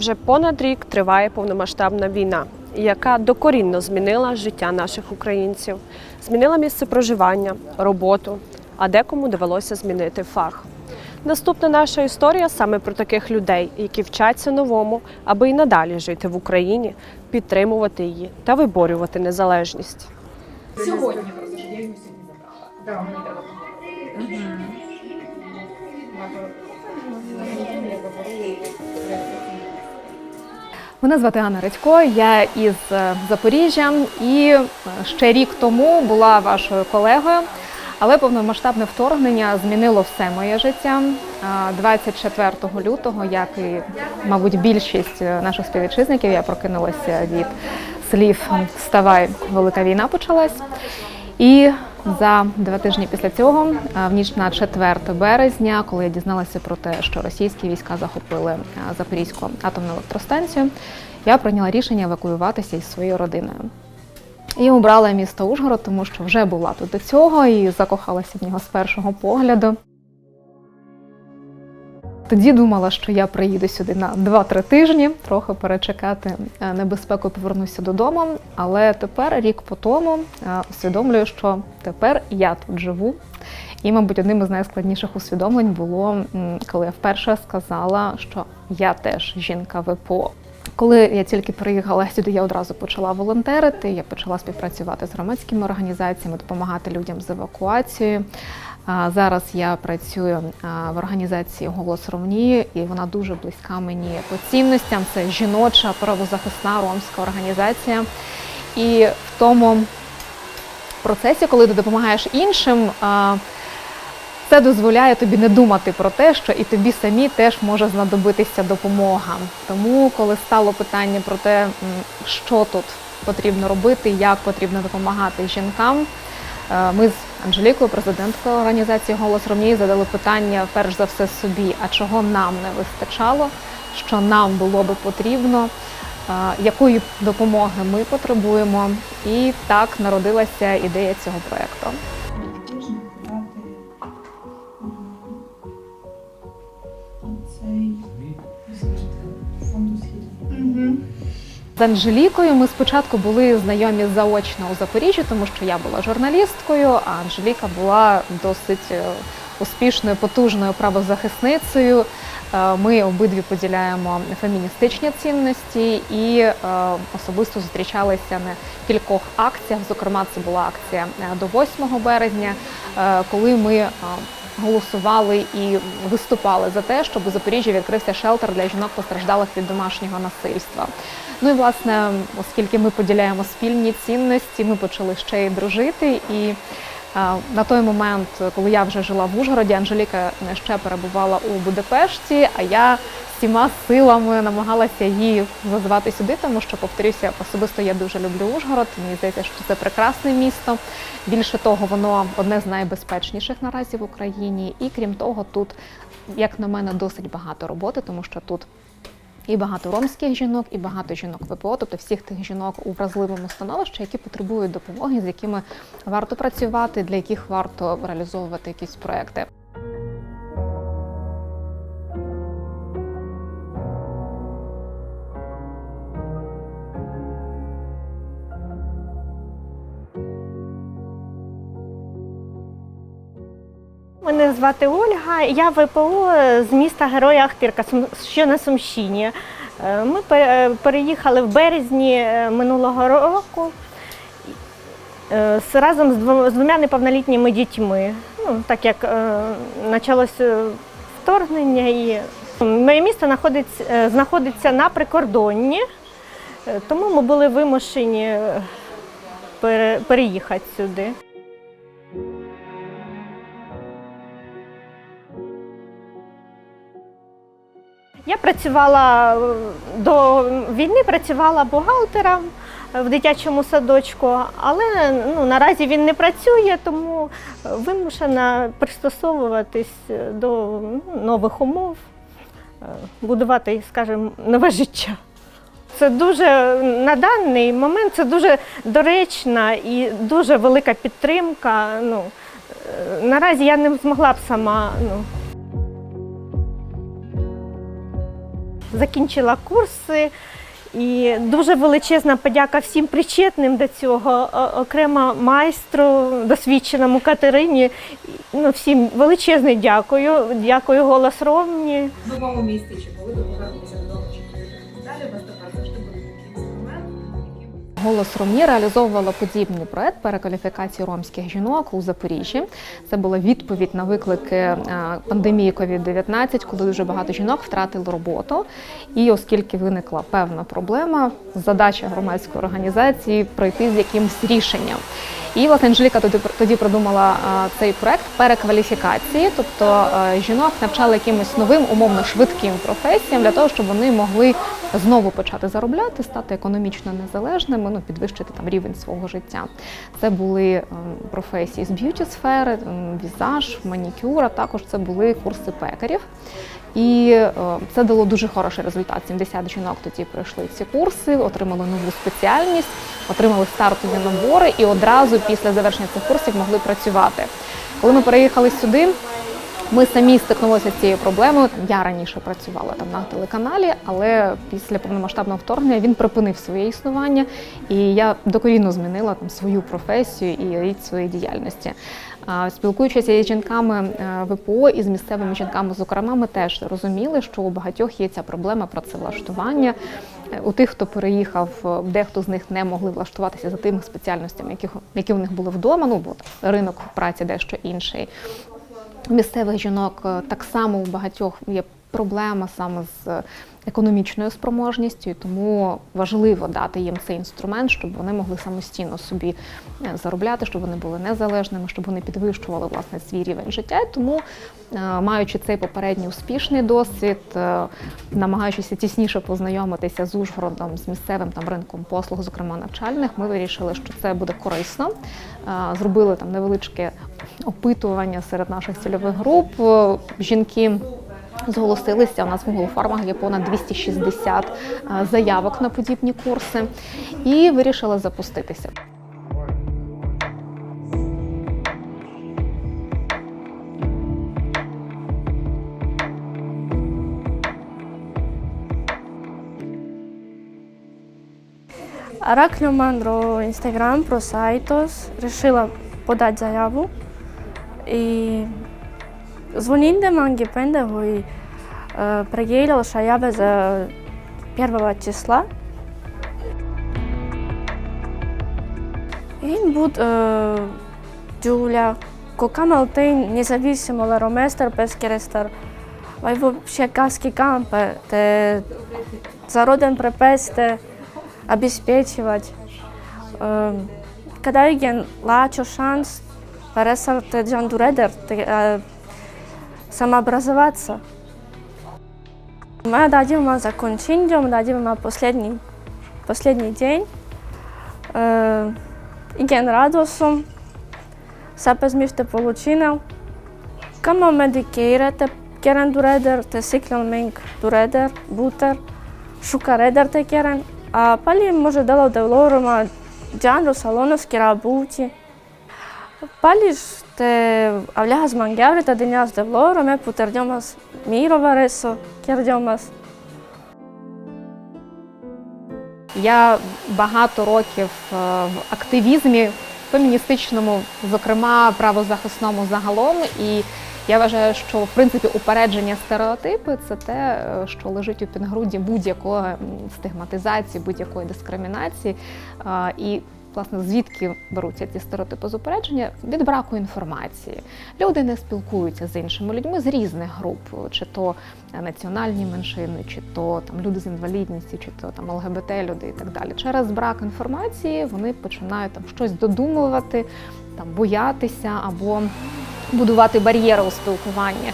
Вже понад рік триває повномасштабна війна, яка докорінно змінила життя наших українців, змінила місце проживання, роботу, а декому довелося змінити фах. Наступна наша історія саме про таких людей, які вчаться новому, аби й надалі жити в Україні, підтримувати її та виборювати незалежність. Сьогодні просто я його сьогодні забрала. Да, мені треба Мене звати Анна Редько, я із е, Запоріжжя і е, ще рік тому була вашою колегою, але повномасштабне вторгнення змінило все моє життя. А 24 лютого, як і, мабуть, більшість е, наших співвітчизників, я прокинулася від слів Вставай, велика війна почалась. І за два тижні після цього, в ніч на 4 березня, коли я дізналася про те, що російські війська захопили Запорізьку атомну електростанцію, я прийняла рішення евакуюватися із своєю родиною. І обрала місто Ужгород, тому що вже була тут до цього і закохалася в нього з першого погляду. Тоді думала, що я приїду сюди на 2-3 тижні, трохи перечекати е, небезпеку повернуся додому. Але тепер, рік по тому, е, усвідомлюю, що тепер я тут живу. І, мабуть, одним із найскладніших усвідомлень було, коли я вперше сказала, що я теж жінка ВПО. Коли я тільки приїхала сюди, я одразу почала волонтерити. Я почала співпрацювати з громадськими організаціями, допомагати людям з евакуацією. Зараз я працюю в організації Голос Ровні, і вона дуже близька мені по цінностям. Це жіноча правозахисна ромська організація. І в тому процесі, коли ти допомагаєш іншим, це дозволяє тобі не думати про те, що і тобі самі теж може знадобитися допомога. Тому, коли стало питання про те, що тут потрібно робити, як потрібно допомагати жінкам, ми з Анжелікою, президенткою організації Голос Ромнії, задали питання перш за все собі, а чого нам не вистачало, що нам було би потрібно, е, якої допомоги ми потребуємо. І так народилася ідея цього проєкту. тижні цей З Анжелікою ми спочатку були знайомі заочно у Запоріжжі, тому що я була журналісткою, а Анжеліка була досить е, успішною, потужною правозахисницею. Е, Ми обидві поділяємо феміністичні цінності і е, особисто зустрічалися на кількох акціях. Зокрема, це була акція до 8 березня, коли ми голосували і виступали за те, щоб у Запоріжжі відкрився шелтер для жінок постраждалих від домашнього насильства. Ну і власне, оскільки ми поділяємо спільні цінності, ми почали ще й дружити. І е, на той момент, коли я вже жила в Ужгороді, Анжеліка ще перебувала у Будапешті, а я всіма силами намагалася її зазвати сюди, тому що, повторюся, особисто я дуже люблю Ужгород. Мені здається, що це прекрасне місто. Більше того, воно одне з найбезпечніших наразі в Україні. І крім того, тут, як на мене, досить багато роботи, тому що тут і багато ромських жінок, і багато жінок ВПО, тобто всіх тих жінок у вразливому становищі, які потребують допомоги, з якими варто працювати, для яких варто реалізовувати якісь проекти. Мене звати Ольга, я ВПО з міста Героя Ахтирка, що на Сумщині. Е, Ми переїхали в березні е, минулого року е, разом з двома неповнолітніми дітьми. Ну, так як почалося вторгнення, і моє місто знаходиться, на прикордонні, тому ми були вимушені переїхати сюди. Я працювала е, до війни, працювала бухгалтером в дитячому садочку, але ну, наразі він не працює, тому вимушена пристосовуватись до ну, нових умов, е, будувати, скажімо, нове життя. Це дуже на даний момент це дуже доречна і дуже велика підтримка. Ну, е, наразі я не змогла б сама. Ну, закінчила курси. І дуже величезна подяка всім причетним до цього, окремо майстру, досвідченому Катерині. Ну, всім величезне дякую. Дякую голос Ромні. В новому місті чи коли Голос Ромні реалізовувала подібний проект перекваліфікації ромських жінок у Запоріжжі. Це була відповідь на виклики е, пандемії COVID-19, коли дуже багато жінок втратили роботу. І оскільки виникла певна проблема, задача громадської організації пройти з якимось рішенням. І власне Анжеліка тоді тоді придумала е, цей проект перекваліфікації, тобто е, жінок навчали якимось новим, умовно швидким професіям для того, щоб вони могли знову почати заробляти, стати економічно незалежними, ну підвищити там рівень свого життя. Це були ем, професії з б'юті сфери, ем, візаж, манікюр, а також це були курси пекарів. І е, це дало дуже хороший результат. 70 жінок тоді пройшли ці курси, отримали нову спеціальність, отримали стартові набори і одразу після завершення цих курсів могли працювати. Коли ми переїхали сюди, ми самі стикнулися з цією проблемою. Я раніше працювала там на телеканалі, але після повномасштабного вторгнення він припинив своє існування, і я докорінно змінила там свою професію і рід своєї діяльності. Спілкуючись із жінками е, ВПО і з місцевими жінками, зокрема, ми теж розуміли, що у багатьох є ця проблема працевлаштування. Е, У тих, хто переїхав, е, дехто з них не могли влаштуватися за тими спеціальностями, які, які в них були вдома. Ну бо ринок праці дещо інший. Місцевих жінок е, так само у багатьох є проблема саме з економічною спроможністю, і тому важливо дати їм цей інструмент, щоб вони могли самостійно собі е, заробляти, щоб вони були незалежними, щоб вони підвищували власне свій рівень життя. І тому, е, маючи цей попередній успішний досвід, е, намагаючися тісніше познайомитися з Ужгородом, з місцевим там ринком послуг, зокрема навчальних, ми вирішили, що це буде корисно. Е, Зробили там невеличке опитування серед наших цільових груп. Е, Жінки зголосилися. У нас в формах є понад 260 е, заявок на подібні курси, і вирішили запуститися. Раклюман про Instagram, про Сайтос. Решила подать заяву. И звоним манги пенде, koji e, pregledal šajave za первого числа. И буд e, Джуля, кокамал тейн независимо лароместер пескерестер, vai вообще каски кампе, те зароден препесте, обеспечивать. Э, Когда я лачу шанс пересар те джандуредер, те, э, самообразоваться. Мы дадим вам закончение, мы дадим вам последний, последний день. Э, И ген радосом, сапез мифте получинал. Кама медикирате, керен дуредер, те сиклен менг дуредер, бутер, шукаредер те керен, а пали може дало делорома джанро салоновски работи. Пали те авляхас мангяври та деняс девлороме путердьомас мирова ресо, кердьомас. Я багато років е, в активізмі феміністичному, зокрема правозахисному загалом. І я вважаю, що в принципі упередження стереотипи це те, е, що лежить у підґрунті будь-якої стигматизації, будь-якої дискримінації. Е, І власне звідки беруться ці стереотипи з упередження? Від браку інформації. Люди не спілкуються з іншими людьми з різних груп, чи то національні меншини, чи то там люди з інвалідністю, чи то там ЛГБТ люди і так далі. Через брак інформації вони починають там щось додумувати, там боятися або будувати бар'єри у спілкуванні.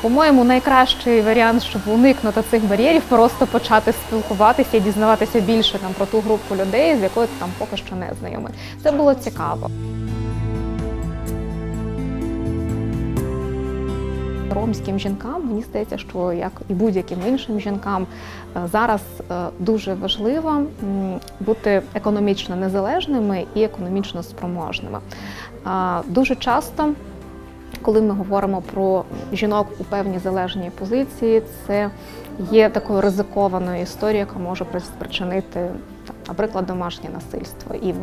По-моєму, найкращий варіант, щоб уникнути цих бар'єрів, просто почати спілкуватися і дізнаватися більше там про ту групу людей, з якою ти там поки що не знайомий. Це було цікаво. Ромським жінкам мені здається, що як і будь-яким іншим жінкам е, зараз е, дуже важливо бути економічно незалежними і економічно спроможними. Дуже часто коли ми говоримо про жінок у певній залежній позиції, це є такою ризикованою історією, яка може спричинити, наприклад, домашнє насильство. І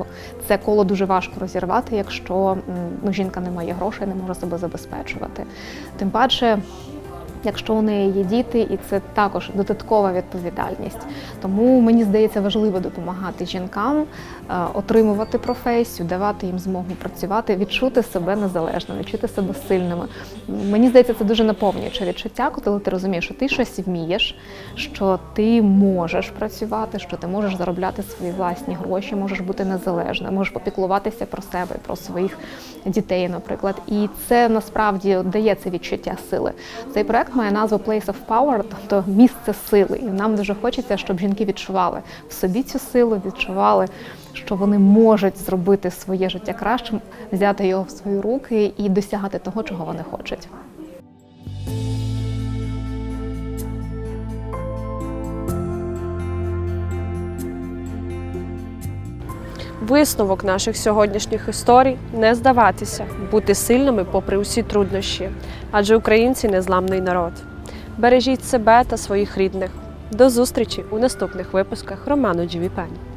це коло дуже важко розірвати, якщо ну, жінка не має грошей, не може себе забезпечувати. Тим паче. Якщо у неї є діти, і це також додаткова відповідальність. Тому мені здається важливо допомагати жінкам е, отримувати професію, давати їм змогу працювати, відчути себе незалежними, відчути себе сильними. Мені здається, це дуже наповнююче відчуття, коли ти розумієш, що ти щось вмієш, що ти можеш працювати, що ти можеш заробляти свої власні гроші, можеш бути незалежним, можеш попіклуватися про себе, про своїх дітей, наприклад. І це насправді дає це відчуття сили. Цей проект має назву Place of Power, тобто місце сили. І нам дуже хочеться, щоб жінки відчували в собі цю силу, відчували, що вони можуть зробити своє життя кращим, взяти його в свої руки і досягати того, чого вони хочуть. Висновок наших сьогоднішніх історій не здаватися, бути сильними попри усі труднощі, адже українці незламний народ. Бережіть себе та своїх рідних. До зустрічі у наступних випусках роману Джівіпені.